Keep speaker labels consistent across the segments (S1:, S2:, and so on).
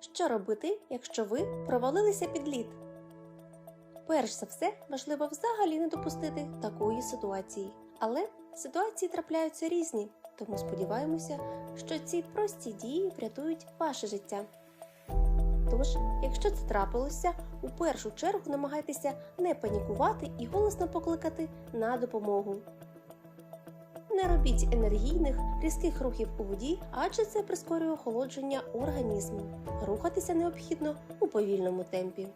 S1: Що робити, якщо ви провалилися під лід? Перш за все, важливо взагалі не допустити такої ситуації. Але ситуації трапляються різні, тому сподіваємося, що ці прості дії врятують ваше життя. Тож, якщо це трапилося, у першу чергу намагайтеся не панікувати і голосно покликати на допомогу. Не робіть енергійних, різких рухів у воді, адже це прискорює охолодження організму. Рухатися необхідно у повільному темпі.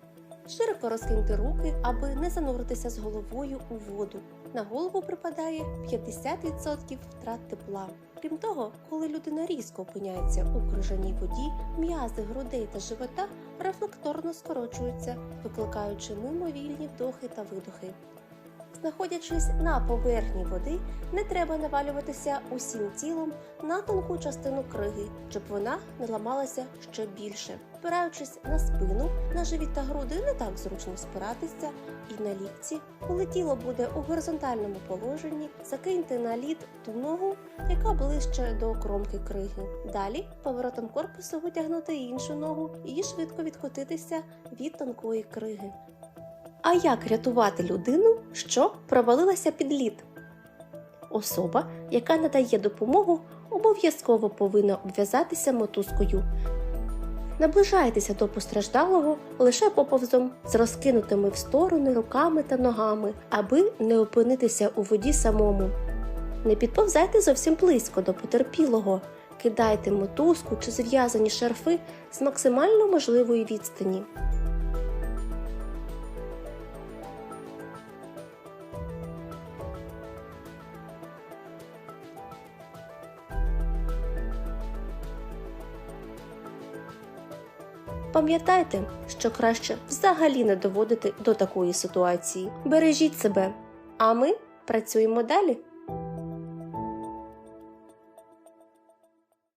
S1: Широко розкиньте руки, аби не зануритися з головою у воду. На голову припадає 50% втрат тепла. Крім того, коли людина різко опиняється у крижаній воді, м'язи грудей та живота рефлекторно скорочуються, викликаючи мимовільні вдохи та видохи. Знаходячись на поверхні води, не треба навалюватися усім тілом на тонку частину криги, щоб вона не ламалася ще більше. Спираючись на спину, на живіт та груди не так зручно спиратися, і на лікці, коли тіло буде у горизонтальному положенні, закиньте на лід ту ногу, яка ближче до кромки криги. Далі поворотом корпусу витягнути іншу ногу і швидко відкотитися від тонкої криги. А як рятувати людину, що провалилася під лід? Особа, яка надає допомогу, обов'язково повинна обв'язатися мотузкою. Наближайтеся до постраждалого лише поповзом з розкинутими в сторони руками та ногами, аби не опинитися у воді самому. Не підповзайте зовсім близько до потерпілого, кидайте мотузку чи зв'язані шарфи з максимально можливої відстані. Пам'ятайте, що краще взагалі не доводити до такої ситуації. Бережіть себе, а ми працюємо далі.